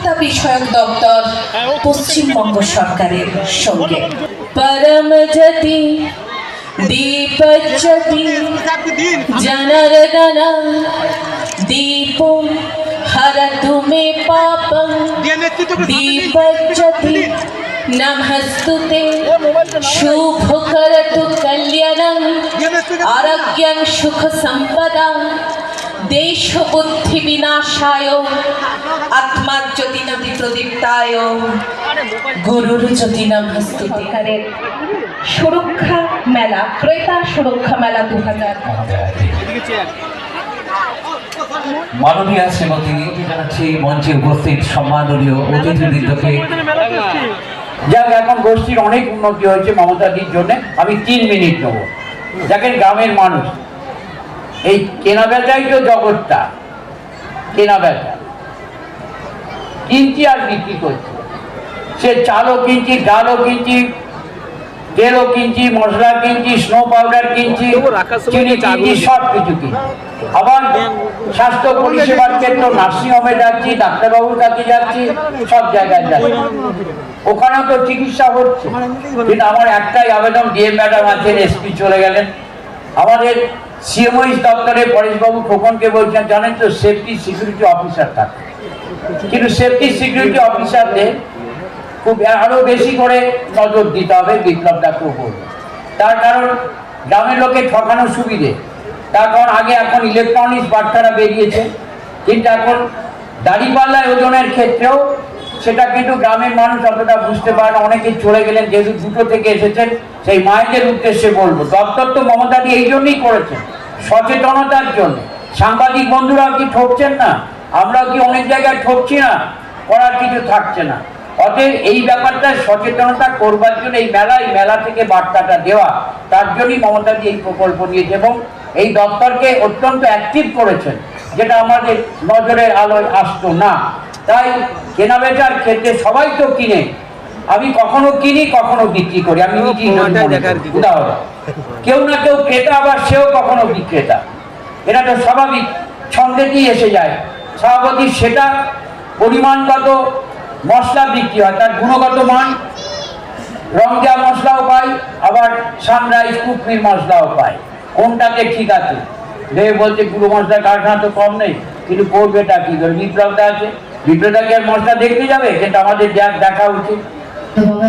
নিরাপত্তা বিষয়ক দপ্তর পশ্চিমবঙ্গ সরকারের সঙ্গে। পরমজ্যোতি দীপজ্যোতি জনার্দন দীপ হরতু মে পাপম করতু কল্যাণম। আরোগ্যং সুখ সম্পদা দেশ বুদ্ধি বিনাশায়, আত্মার জ্যোতি নদী প্রদীপ্তায়, গুরুর জ্যোতি নমস্তুতিকারের সুরক্ষা মেলা, ক্রেতা সুরক্ষা মেলা দু হাজার মাননীয় শ্রীমতী জানাচ্ছি মঞ্চে উপস্থিত সম্মাননীয় অতিথিবৃন্দকে। যাক, এখন গোষ্ঠীর অনেক উন্নতি হয়েছে মমতাদির জন্য। আমি তিন মিনিট নেব। দেখেন গ্রামের মানুষ। এই কেনা বেচাই তো জগৎটা। কেনা বেচা। কিনছি আর বিক্রি করছি? সে চালও কিনছি ডালও কিনছি তেলও কিনছি মশলা কিনছি স্নো পাউডার কিনছি চিনি কিনছি। সব কিছু কিনছি। আবার স্বাস্থ্য পরিষেবার ক্ষেত্রে নার্সিংহোমে যাচ্ছি ডাক্তারবাবুর কাছে যাচ্ছি সব জায়গায় যাচ্ছি। ওখানেও তো চিকিৎসা হচ্ছে। কিন্তু আমার একটাই আবেদন ডিএম ম্যাডাম আছেন এসপি চলে গেলেন। আমাদের সিএমওইস দপ্তরে পরেশবাবু খোকনকে বলছেন, জানেন তো সেফটি সিকিউরিটি অফিসার থাকে। কিন্তু সেফটি সিকিউরিটি অফিসারদের খুব আরও বেশি করে নজর দিতে হবে বিপ্লব বলবে তার কারণ, গ্রামের লোকে ঠকানো সুবিধে। তার কারণ, আগে এখন ইলেকট্রনিক্স বার্তারা বেরিয়েছে। কিন্তু এখন দাড়িপাল্লায় ওজনের ক্ষেত্রেও সেটা কিন্তু গ্রামের মানুষ অতটা বুঝতে পারে না। অনেকে চলে গেলেন, যেহেতু দুটো থেকে এসেছেন, সেই মায়েদের উদ্দেশ্যে বলব দপ্তর তো মমতাদি এই জন্যই করেছেন, সচেতনতার জন্য। সাংবাদিক বন্ধুরাও কি ঠকছেন না? আমরাও কি অনেক জায়গায় ঠকছি না? করার কিছু থাকছে না। অতএব এই ব্যাপারটা সচেতনতা করবার জন্য এই মেলা এই মেলা থেকে বার্তাটা দেওয়া, তার জন্যই মমতাজি এই প্রকল্প নিয়েছে এবং এই দপ্তরকে অত্যন্ত অ্যাক্টিভ করেছেন, যেটা আমাদের নজরের আলোয় আসতো না। তাই কেনা বেচার ক্ষেত্রে সবাই তো কিনে। আমি কখনো কিনি কখনো বিক্রি করি। আমি উদাহরণ। কেউ না কেউ ক্রেতা আবার সেও কখনো বিক্রেতা। এটা তো স্বাভাবিক। ছন্দেতেই এসে যায়? স্বাভাবিক সেটা পরিমাণগত মশলা বিক্রি হয় তার গুণগত মান। রং দেওয়া মশলাও পাই আবার সানরাইজ কুকমির মশলাও পাই। কোনটাতে ঠিক আছে? দেবে বলছে গুঁড়ো মশলার কারখানা তো কম নেই কিন্তু করবেটা কি করে? বিপ্লবটা আছে। বিপ্লবটাকে আর মশলা দেখতে যাবে কিন্তু আমাদের দেখ দেখা উচিত।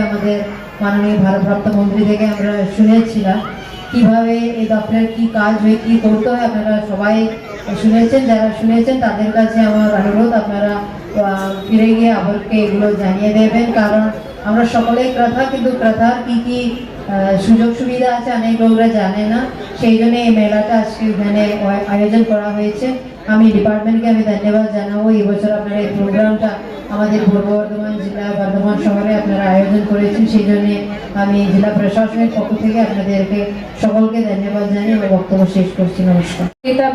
আমাদের মাননীয় ভারপ্রাপ্ত মন্ত্রী থেকে আমরা শুনেছিলাম কীভাবে এই দপ্তরের কি কাজ হয়ে কি করতে হয়। আপনারা সবাই শুনেছেন, যারা শুনেছেন তাদের কাছে আমার অনুরোধ, আপনারা ফিরে গিয়ে আমাকে এগুলো জানিয়ে দেবেন। কারণ আমরা সকলেই ক্রেতা কিন্তু ক্রেতার কি কি সুযোগ সুবিধা আছে অনেক লোকরা জানে না। সেই জন্য এই মেলাটা আজকে এখানে আয়োজন করা হয়েছে। আমি ডিপার্টমেন্টকে আমি ধন্যবাদ জানাব। এই বছর আপনারা এই প্রোগ্রামটা আমাদের পূর্ব বর্ধমান জেলা বর্ধমান শহরে আপনারা আয়োজন করেছেন। সেই জন্য আমি জেলা প্রশাসনের পক্ষ থেকে আপনাদেরকে সকলকে ধন্যবাদ জানিয়ে আমার বক্তব্য শেষ করছি। নমস্কার। ক্রেতা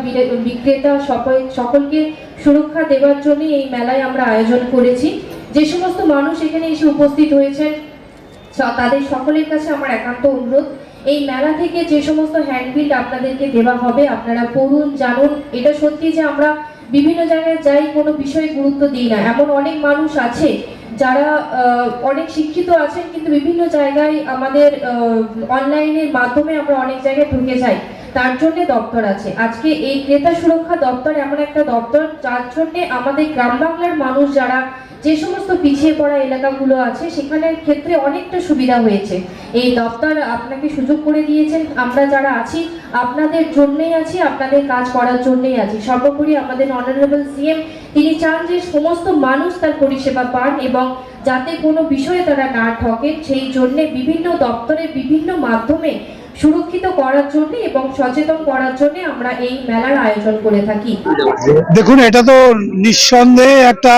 বিক্রেতা সকল সকলকে সুরক্ষা দেওয়ার জন্য এই মেলায় আমরা আয়োজন করেছি। যে সমস্ত মানুষ এখানে এসে উপস্থিত হয়েছেন তাদের সকলের কাছে আমার একান্ত অনুরোধ। এই মেলা থেকে যে সমস্ত হ্যান্ডবিল আপনাদেরকে দেওয়া হবে, আপনারা পড়ুন, জানুন। এটা সত্যি যে আমরা বিভিন্ন জায়গায় যাই, কোনো বিষয়ে গুরুত্ব দিই না। এমন অনেক মানুষ আছে যারা অনেক শিক্ষিত আছেন, কিন্তু বিভিন্ন জায়গায় আমাদের অনলাইনের মাধ্যমে আমরা অনেক জায়গায় ঢুকে যাই। তার জন্য দপ্তর আছে। আজকে এই ক্রেতা সুরক্ষা দপ্তর এমন একটা দপ্তর, যার জন্যে আমাদের গ্রাম বাংলার মানুষ যারা যে সমস্ত পিছিয়ে পড়া এলাকাগুলো আছে, সেখানের ক্ষেত্রে অনেকটা সুবিধা হয়েছে। এই দপ্তর আপনাকে সুযোগ করে দিয়েছেন। আমরা যারা আছি, আপনাদের জন্যই আছি, আপনাদের কাজ করার জন্যই আছি। সর্বোপরি আমাদের অনারেবল সিএম তিনি চান যে সমস্ত মানুষ তার পরিষেবা পান এবং যাতে কোনো বিষয়ে তারা না ঠকেন সেই জন্যে বিভিন্ন দপ্তরের বিভিন্ন মাধ্যমে সুরক্ষিত করার জন্য এবং সচেতন করার জন্য আমরা এই মেলার আয়োজন করে থাকি। দেখুন, এটা তো নিঃসন্দেহে একটা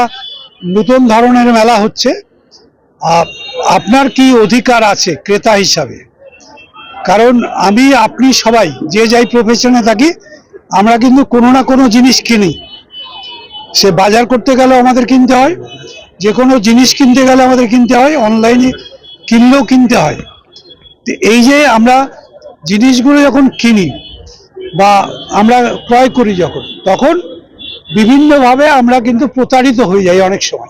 নতুন ধরনের মেলা হচ্ছে। আপ- আপনার কি অধিকার আছে ক্রেতা হিসাবে? কারণ আমি, আপনি সবাই, যে যাই প্রফেশনে থাকি, আমরা কিন্তু কোনো না কোনো জিনিস কিনি। সে বাজার করতে গেলে আমাদের কিনতে হয়, যে কোনো জিনিস কিনতে গেলে আমাদের কিনতে হয়, অনলাইনে কিনলেও কিনতে হয়। এই যে আমরা জিনিসগুলো যখন কিনি বা আমরা ক্রয় করি যখন, তখন বিভিন্নভাবে আমরা কিন্তু প্রতারিত হয়ে যাই অনেক সময়।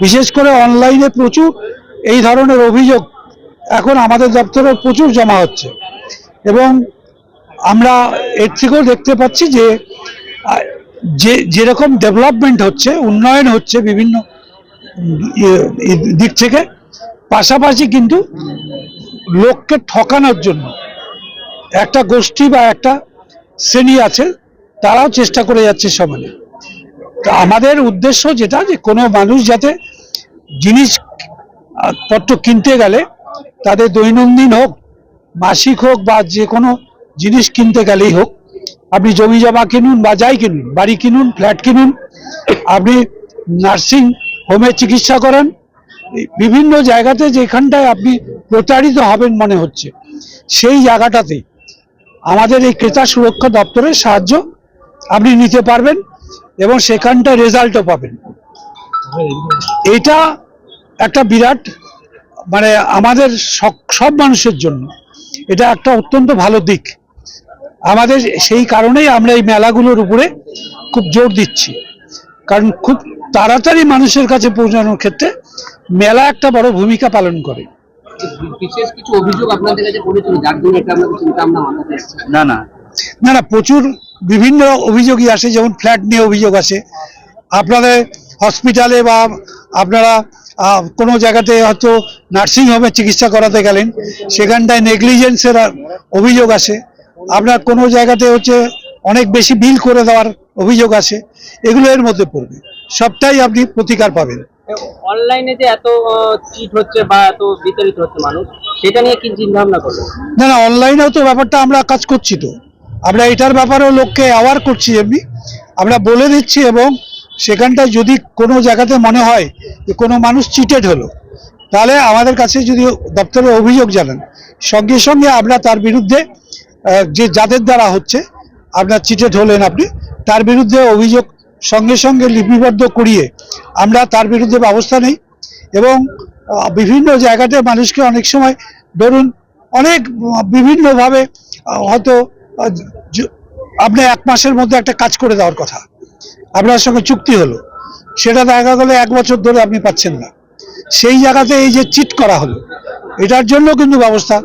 বিশেষ করে অনলাইনে প্রচুর এই ধরনের অভিযোগ এখন আমাদের দপ্তরে প্রচুর জমা হচ্ছে। এবং আমরা এর থেকেও দেখতে পাচ্ছি যে যে, যেরকম ডেভেলপমেন্ট হচ্ছে, উন্নয়ন হচ্ছে বিভিন্ন ইয়ে- দিক থেকে, পাশাপাশি কিন্তু লোককে ঠকানোর জন্য একটা গোষ্ঠী বা একটা শ্রেণি আছে তারাও চেষ্টা করে যাচ্ছে সমানে। তো আমাদের উদ্দেশ্য যেটা যে কোনো মানুষ যাতে জিনিস পত্র কিনতে গেলে তাদের দৈনন্দিন হোক, মাসিক হোক বা যে কোনো জিনিস কিনতে গেলেই হোক, আপনি জমি জমা কিনুন বা যাই কিনুন, বাড়ি কিনুন, ফ্ল্যাট কিনুন, আপনি নার্সিং হোমে চিকিৎসা করেন। বিভিন্ন জায়গাতে যেখানটায় আপনি প্রতারিত হবেন মনে হচ্ছে, সেই জায়গাটাতে আমাদের এই ক্রেতা সুরক্ষা দপ্তরের সাহায্য আপনি নিতে পারবেন এবং সেখানটা রেজাল্টও পাবেন। এটা একটা বিরাট মানে আমাদের সব- মানুষের জন্য। এটা একটা অত্যন্ত ভালো দিক। আমাদের সেই কারণেই আমরা এই মেলাগুলোর উপরে খুব জোর দিচ্ছি। কারণ খুব তাড়াতাড়ি মানুষের কাছে পৌঁছানোর ক্ষেত্রে মেলা একটা বড় ভূমিকা পালন করে। বিশেষ কিছু অভিযোগ আপনাদের কাছে পড়েছিল? যার জন্য এটা আপনাদের চিন্তা ভাবনা মাথাতে এসেছে? না না। না না প্রচুর বিভিন্ন অভিযোগই আসে যেমন ফ্ল্যাট নিয়ে অভিযোগ আসে। আপনাদের হসপিটালে বা আপনারা কোনো জায়গাতে হয়তো নার্সিং হোমে চিকিৎসা করাতে গেলেন সেখানটায় নেগলিজেন্সের অভিযোগ আসে। আপনার কোনো জায়গাতে হচ্ছে অনেক বেশি বিল করে দেওয়ার অভিযোগ আসে এগুলো এর মধ্যে পড়বে। সবটাই আপনি প্রতিকার পাবেন। অনলাইনে যে এত চিট হচ্ছে বা এত বিতাড়িত হচ্ছে মানুষ সেটা নিয়ে কি চিন্তা ভাবনা করবেন? না না অনলাইনেও তো ব্যাপারটা আমরা কাজ করছি তো। আমরা এটার ব্যাপারেও লোককে অ্যাওয়ার করছি এমনি আমরা বলে দিচ্ছি এবং সেখানটায় যদি কোনো জায়গাতে মনে হয় যে কোনো মানুষ চিটেড হলো, তাহলে আমাদের কাছে যদি দপ্তরে অভিযোগ জানান, সঙ্গে সঙ্গে আমরা তার বিরুদ্ধে যে যাদের দ্বারা হচ্ছে, আপনার চিটেড হলেন আপনি, তার বিরুদ্ধে অভিযোগ সঙ্গে সঙ্গে লিপিবদ্ধ করিয়ে আমরা তার বিরুদ্ধে ব্যবস্থা নেই এবং বিভিন্ন জায়গাতে মানুষকে অনেক সময় ধরুন অনেক বিভিন্নভাবে হয়তো আপনি এক মাসের মধ্যে একটা কাজ করে দেওয়ার কথা। আপনার সঙ্গে চুক্তি হলো। সেটা দেখা গেলো এক বছর ধরে আপনি পাচ্ছেন না। সেই জায়গাতে এই যে চিট করা হলো, এটার জন্য কিন্তু ব্যবস্থা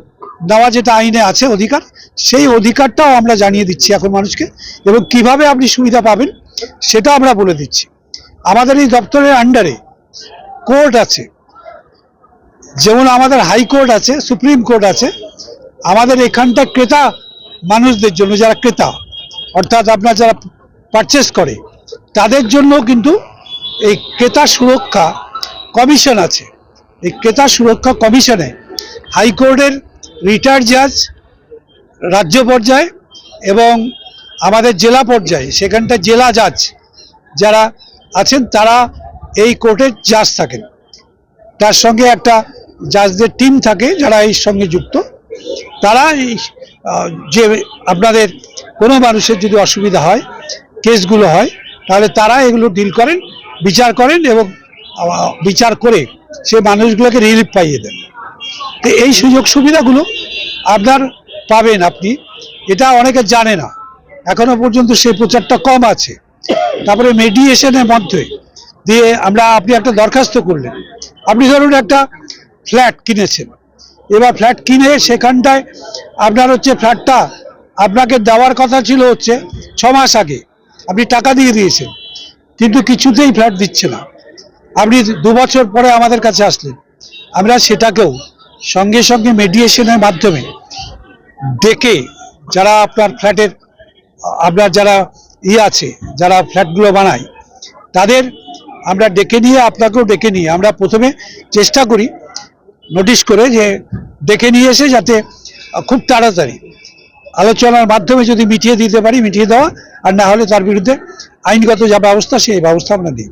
দেওয়া যেটা আইনে আছে অধিকার, সেই অধিকারটাও আমরা জানিয়ে দিচ্ছি এখন মানুষকে এবং কীভাবে আপনি সুবিধা পাবেন সেটা আমরা বলে দিচ্ছি। আমাদের এই দপ্তরের আন্ডারে কোর্ট আছে। যেমন আমাদের হাইকোর্ট আছে, সুপ্রিম কোর্ট আছে। আমাদের এখানটা ক্রেতা মানুষদের জন্য যারা ক্রেতা, অর্থাৎ আপনার যারা পারচেস করে, তাদের জন্য কিন্তু এই ক্রেতা সুরক্ষা কমিশন আছে। এই ক্রেতা সুরক্ষা কমিশনে হাইকোর্টের রিটায়ার্ড জাজ, রাজ্য পর্যায়ে এবং আমাদের জেলা পর্যায়ে সেখানটা জেলা জাজ যারা আছেন, তারা এই কোর্টের জাজ থাকেন। তার সঙ্গে একটা জাজদের টিম থাকে যারা এই সঙ্গে যুক্ত। তারা এই যে আপনাদের কোনো মানুষের যদি অসুবিধা হয়, কেসগুলো হয়, তাহলে তারা এগুলো ডিল করেন, বিচার করেন এবং বিচার করে সে মানুষগুলোকে রিলিফ পাইয়ে দেন। তো এই সুযোগ সুবিধাগুলো আপনার পাবেন আপনি। এটা অনেকে জানে না। এখনও পর্যন্ত সেই প্রচারটা কম আছে। তারপরে মেডিয়েশনের মধ্যে দিয়ে আমরা, আপনি একটা দরখাস্ত করলেন। আপনি ধরুন একটা ফ্ল্যাট কিনেছেন। এবার ফ্ল্যাট কিনে সেখানটায় আপনার হচ্ছে ফ্ল্যাটটা আপনাকে দেওয়ার কথা ছিল হচ্ছে ছ মাস আগে। আপনি টাকা দিয়ে দিয়েছেন, কিন্তু কিছুতেই ফ্ল্যাট দিচ্ছে না। আপনি দু বছর পরে আমাদের কাছে আসলেন। আমরা সেটাকেও সঙ্গে সঙ্গে মেডিয়েশনের মাধ্যমে ডেকে যারা আপনার ফ্ল্যাটের, আপনার যারা ইয়ে আছে, যারা ফ্ল্যাটগুলো বানায়, তাদের আমরা ডেকে নিয়ে, আপনাকেও ডেকে নিয়ে আমরা প্রথমে চেষ্টা করি নোটিশ করে যে দেখে নিয়ে এসে যাতে খুব তাড়াতাড়ি আলোচনার মাধ্যমে যদি মিটিয়ে দিতে পারি, মিটিয়ে দেওয়া, আর না হলে তার বিরুদ্ধে আইনগত যা ব্যবস্থা, সেই ব্যবস্থা আমরা দিই